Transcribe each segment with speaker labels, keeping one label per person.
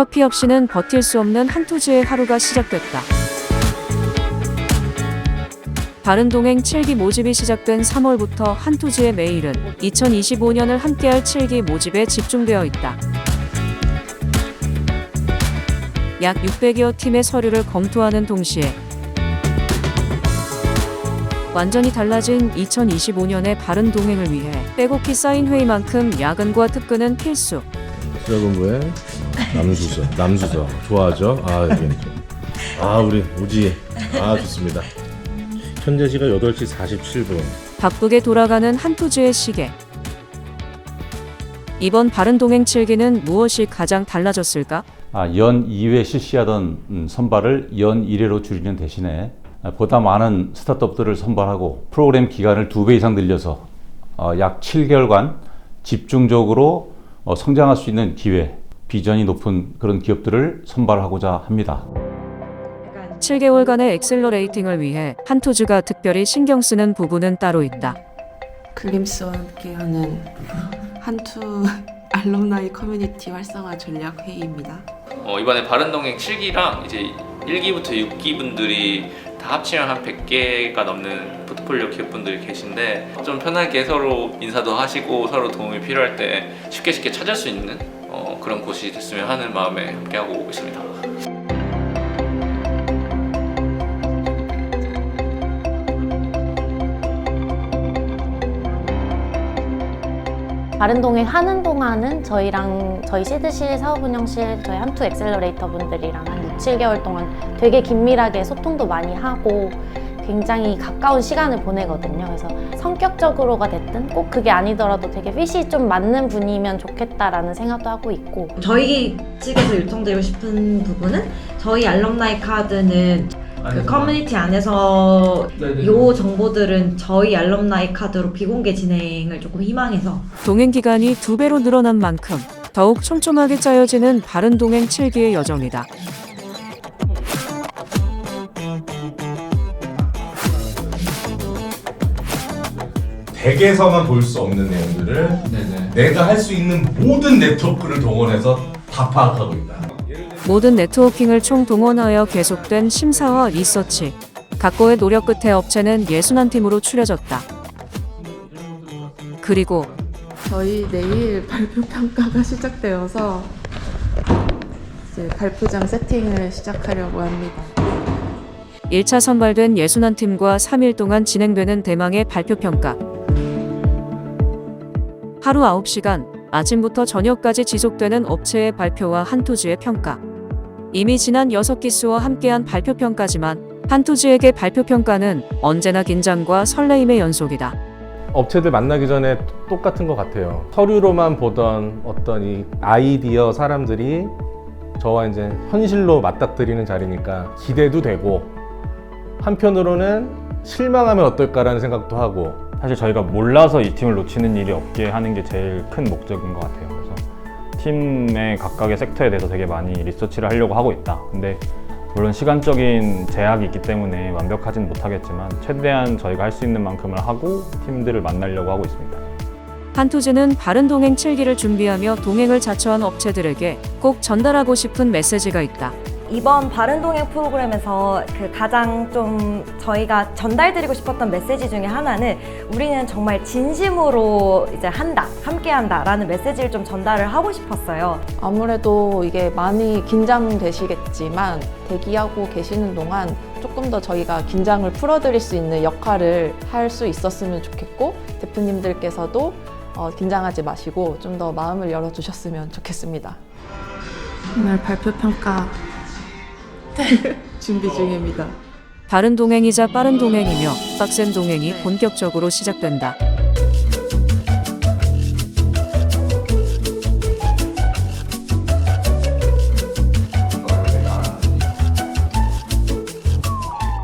Speaker 1: 커피 없이는 버틸 수 없는 한투즈의 하루가 시작됐다. 바른동행 7기 모집이 시작된 3월부터 한투즈의 매일은 2025년을 함께할 7기 모집에 집중되어 있다. 약 600여 팀의 서류를 검토하는 동시에 완전히 달라진 2025년의 바른 동행을 위해 빼곡히 쌓인 회의만큼 야근과 특근은 필수.
Speaker 2: 수사본부의 남수서 남수서 좋아하죠? 아 여기 아 우리 우지 아 좋습니다. 현재 시각 8시 47분.
Speaker 1: 바쁘게 돌아가는 한투즈의 시계. 이번 바른 동행 7기는 무엇이 가장 달라졌을까?
Speaker 3: 아, 연 2회 실시하던 음, 선발을 연 1회로 줄이는 대신에 아, 보다 많은 스타트업들을 선발하고 프로그램 기간을 두배 이상 늘려서 어, 약 7개월간 집중적으로 어, 성장할 수 있는 기회, 비전이 높은 그런 기업들을 선발하고자 합니다.
Speaker 1: 7개월간의 엑셀러레이팅을 위해 한투즈가 특별히 신경 쓰는 부분은 따로 있다.
Speaker 4: 글림스와 함께하는 한투 알럼나이 커뮤니티 활성화 전략 회의입니다.
Speaker 5: 어, 이번에 바른동행 7기랑 이제 1기부터 6기 분들이 다 합치면 한 100개가 넘는 포트폴리오 기업분들이 계신데 좀 편하게 서로 인사도 하시고 서로 도움이 필요할 때 쉽게 쉽게 찾을 수 있는 어, 그런 곳이 됐으면 하는 마음에 함께하고 있습니다.
Speaker 6: 바른 동행 하는 동안은 저희랑 저희 시드실 사업 운영실 저희 한투 엑셀러레이터 분들이랑 한 6, 7개월 동안 되게 긴밀하게 소통도 많이 하고 굉장히 가까운 시간을 보내거든요. 그래서 성격적으로가 됐든 꼭 그게 아니더라도 되게 핏이 좀 맞는 분이면 좋겠다라는 생각도 하고 있고
Speaker 7: 저희 측에서 요청드리고 싶은 부분은 저희 알럼나이 카드는 그 커뮤니티 안에서 요 정보들은 저희 알럼나이 카드로 비공개 진행을 조금 희망해서
Speaker 1: 동행 기간이 두 배로 늘어난 만큼 더욱 촘촘하게 짜여지는 바른 동행 7기의 여정이다.
Speaker 2: 댁에서만 볼 수 없는 내용들을 내가 할 수 있는 모든 네트워크를 동원해서 다 파악하고 있다.
Speaker 1: 모든 네트워킹을 총동원하여 계속된 심사와 리서치. 각고의 노력 끝에 업체는 61팀으로 추려졌다. 그리고
Speaker 4: 저희 내일 발표 평가가 시작되어서 이제 발표장 세팅을 시작하려고 합니다.
Speaker 1: 1차 선발된 61팀과 3일 동안 진행되는 대망의 발표 평가. 하루 9시간, 아침부터 저녁까지 지속되는 업체의 발표와 한투즈의 평가. 이미 지난 6기수와 함께한 발표 평가지만 한투즈에게 발표 평가는 언제나 긴장과 설레임의 연속이다.
Speaker 2: 업체들 만나기 전에 똑같은 것 같아요. 서류로만 보던 어떤 이 아이디어 사람들이 저와 이제 현실로 맞닥뜨리는 자리니까 기대도 되고 한편으로는 실망하면 어떨까라는 생각도 하고
Speaker 8: 사실 저희가 몰라서 이 팀을 놓치는 일이 없게 하는 게 제일 큰 목적인 것 같아요. 그래서 팀의 각각의 섹터에 대해서 되게 많이 리서치를 하려고 하고 있다. 근데 물론 시간적인 제약이 있기 때문에 완벽하진 못하겠지만 최대한 저희가 할 수 있는 만큼을 하고 팀들을 만나려고 하고 있습니다.
Speaker 1: 한투즈는 바른 동행 7기를 준비하며 동행을 자처한 업체들에게 꼭 전달하고 싶은 메시지가 있다.
Speaker 9: 이번 바른동행 프로그램에서 그 가장 좀 저희가 전달드리고 싶었던 메시지 중에 하나는 우리는 정말 진심으로 이제 한다, 함께 한다 라는 메시지를 좀 전달을 하고 싶었어요.
Speaker 4: 아무래도 이게 많이 긴장되시겠지만 대기하고 계시는 동안 조금 더 저희가 긴장을 풀어드릴 수 있는 역할을 할 수 있었으면 좋겠고 대표님들께서도 어, 긴장하지 마시고 좀 더 마음을 열어주셨으면 좋겠습니다. 오늘 발표 평가 준비 중입니다.
Speaker 1: 바른 동행이자 빠른 동행이며 빡센 동행이 본격적으로 시작된다.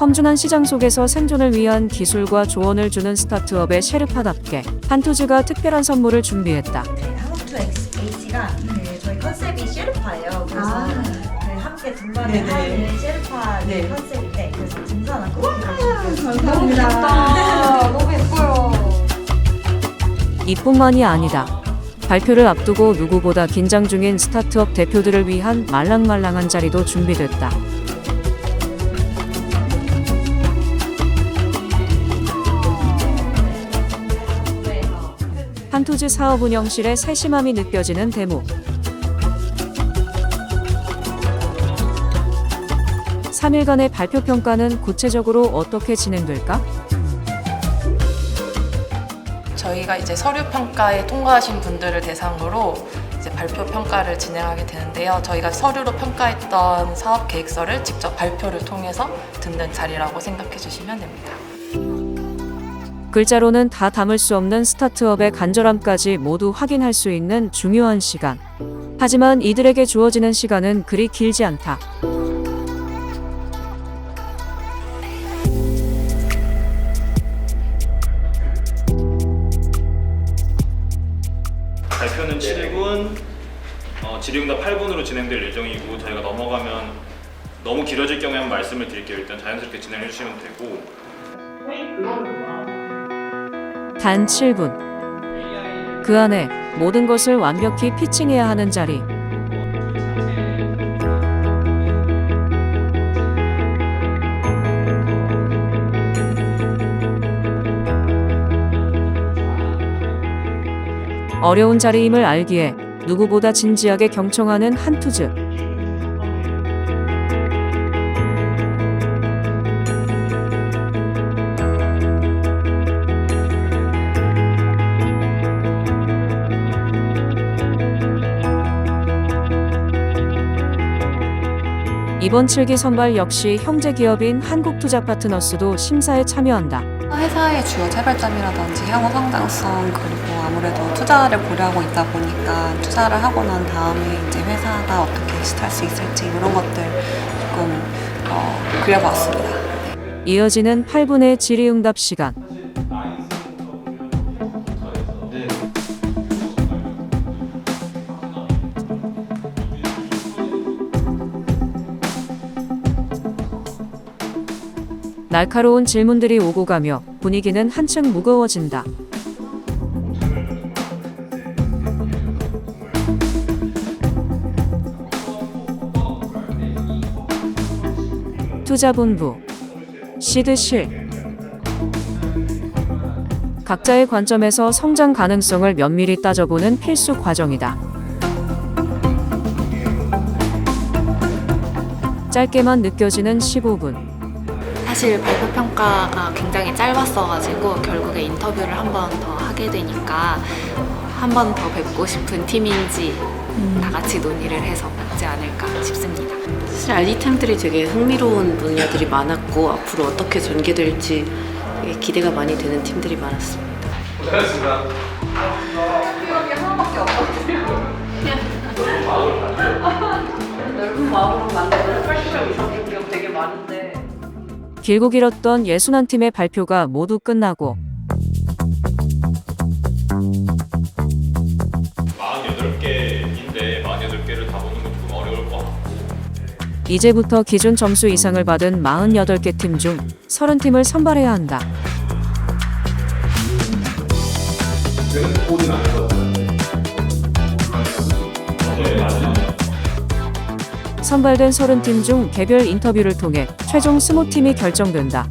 Speaker 1: 험준한 시장 속에서 생존을 위한 기술과 조언을 주는 스타트업의 셰르파답게 한투즈가 특별한 선물을 준비했다.
Speaker 10: 함께 등반을 하는 셰르파 컨셉인데 그래서 등산한 커피를 준비했습니다.
Speaker 1: 이뿐만이 아니다. 발표를 앞두고 누구보다 긴장 중인 스타트업 대표들을 위한 말랑말랑한 자리도 준비됐다. 한토즈 사업 운영실의 세심함이 느껴지는 대목. 3일간의 발표 평가는 구체적으로 어떻게 진행될까?
Speaker 4: 저희가 이제 서류 평가에 통과하신 분들을 대상으로 이제 발표 평가를 진행하게 되는데요. 저희가 서류로 평가했던 사업 계획서를 직접 발표를 통해서 듣는 자리라고 생각해 주시면 됩니다.
Speaker 1: 글자로는 다 담을 수 없는 스타트업의 간절함까지 모두 확인할 수 있는 중요한 시간. 하지만 이들에게 주어지는 시간은 그리 길지 않다.
Speaker 11: 발표는 7분, 어, 질의응답 8분으로 진행될 예정이고 저희가 넘어가면 너무 길어질 경우에 한 말씀을 드릴게요. 일단 자연스럽게 진행해 주시면 되고
Speaker 1: 단 7분. 그 안에 모든 것을 완벽히 피칭해야 하는 자리. 어려운 자리임을 알기에 누구보다 진지하게 경청하는 한투즈. 이번 7기 선발 역시 형제 기업인 한국투자파트너스도 심사에 참여한다.
Speaker 12: 회사의 주요 차별점이라든지 향후 성장성 그리고 아무래도 투자를 고려하고 있다 보니까 투자를 하고 난 다음에 이제 회사가 어떻게 시탈 수 있을지 이런 것들 조금 어, 그려봤습니다.
Speaker 1: 이어지는 8분의 질의응답 시간. 날카로운 질문들이 오고 가며 분위기는 한층 무거워진다. 투자본부 시드실 각자의 관점에서 성장 가능성을 면밀히 따져보는 필수 과정이다. 짧게만 느껴지는 15분.
Speaker 13: 사실 발표 평가가 굉장히 짧았어가지고 결국에 인터뷰를 한 번 더 하게 되니까 한 번 더 뵙고 싶은 팀인지 다 같이 논의를 해서 받지 않을까 싶습니다.
Speaker 14: 사실 알리템들이 되게 흥미로운 분야들이 많았고 앞으로 어떻게 전개될지 되게 기대가 많이 되는 팀들이 많았습니다.
Speaker 2: 고생하셨습니다.
Speaker 14: 넓은 마음으로 만드는 80명 이상 기업 되게 많은데
Speaker 1: 길고 길었던 예순한 팀의 발표가 모두 끝나고 이제부터 기준 점수 이상을 받은 48개 팀 중 30팀을 선발해야 한다. 선발된 30팀 중 개별 인터뷰를 통해 최종 20팀이 결정된다.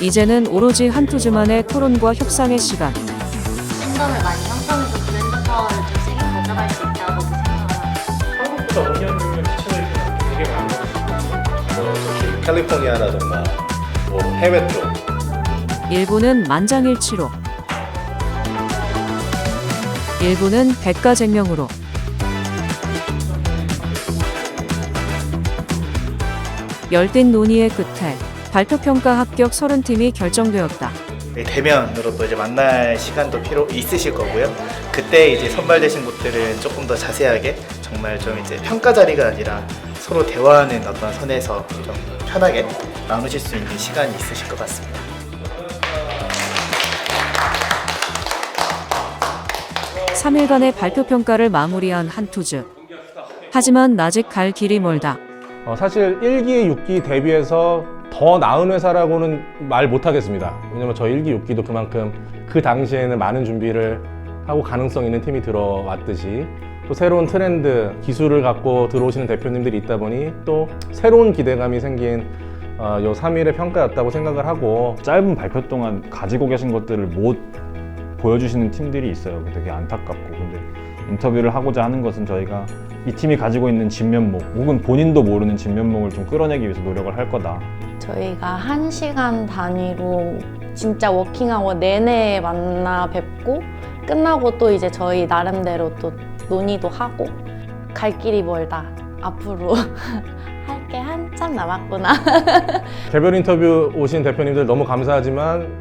Speaker 1: 이제는 오로지 한 투즈만의 토론과 협상의 시간.
Speaker 6: 신감을 많이 형
Speaker 2: 캘리포니아라던가 뭐 해외 쪽
Speaker 1: 일부는 만장일치로, 일부는 백가쟁명으로. 열띤 논의의 끝에 발표 평가 합격 30팀이 결정되었다.
Speaker 15: 대면으로 또 이제 만날 시간도 필요 있으실 거고요. 그때 이제 선발되신 곳들은 조금 더 자세하게 정말 좀 이제 평가 자리가 아니라 서로 대화하는 어떤 선에서 좀 편하게 나누실 수 있는 시간이 있으실 것 같습니다.
Speaker 1: 삼일간의 발표 평가를 마무리한 한투즈. 하지만 아직 갈 길이 멀다.
Speaker 2: 어, 사실 1기, 6기 대비해서 더 나은 회사라고는 말 못하겠습니다. 왜냐면 저 1기, 6기도 그만큼 그 당시에는 많은 준비를 하고 가능성 있는 팀이 들어왔듯이 또 새로운 트렌드, 기술을 갖고 들어오시는 대표님들이 있다 보니 또 새로운 기대감이 생긴 어, 요 3일의 평가였다고 생각을 하고
Speaker 8: 짧은 발표 동안 가지고 계신 것들을 못 보여주시는 팀들이 있어요. 되게 안타깝고 근데 인터뷰를 하고자 하는 것은 저희가 이 팀이 가지고 있는 진면목 혹은 본인도 모르는 진면목을 좀 끌어내기 위해서 노력을 할 거다.
Speaker 6: 저희가 한 시간 단위로 진짜 워킹아워 내내 만나 뵙고 끝나고 또 이제 저희 나름대로 또 논의도 하고 갈 길이 멀다. 앞으로 할 게 한참 남았구나.
Speaker 2: 개별 인터뷰 오신 대표님들 너무 감사하지만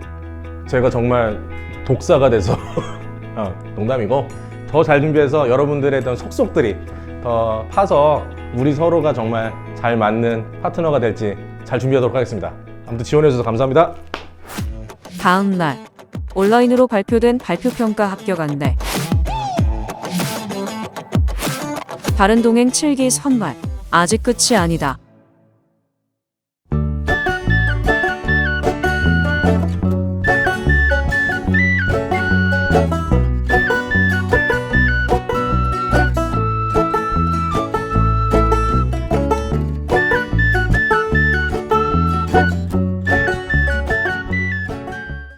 Speaker 2: 제가 정말 독사가 돼서 어, 농담이고 더 잘 준비해서 여러분들의 어떤 속속들이 더 파서 우리 서로가 정말 잘 맞는 파트너가 될지 잘 준비하도록 하겠습니다. 아무튼 지원해 주셔서 감사합니다.
Speaker 1: 다음 날 온라인으로 발표된 발표 평가 합격 안내. 바른동행 7기 선발. 아직 끝이 아니다.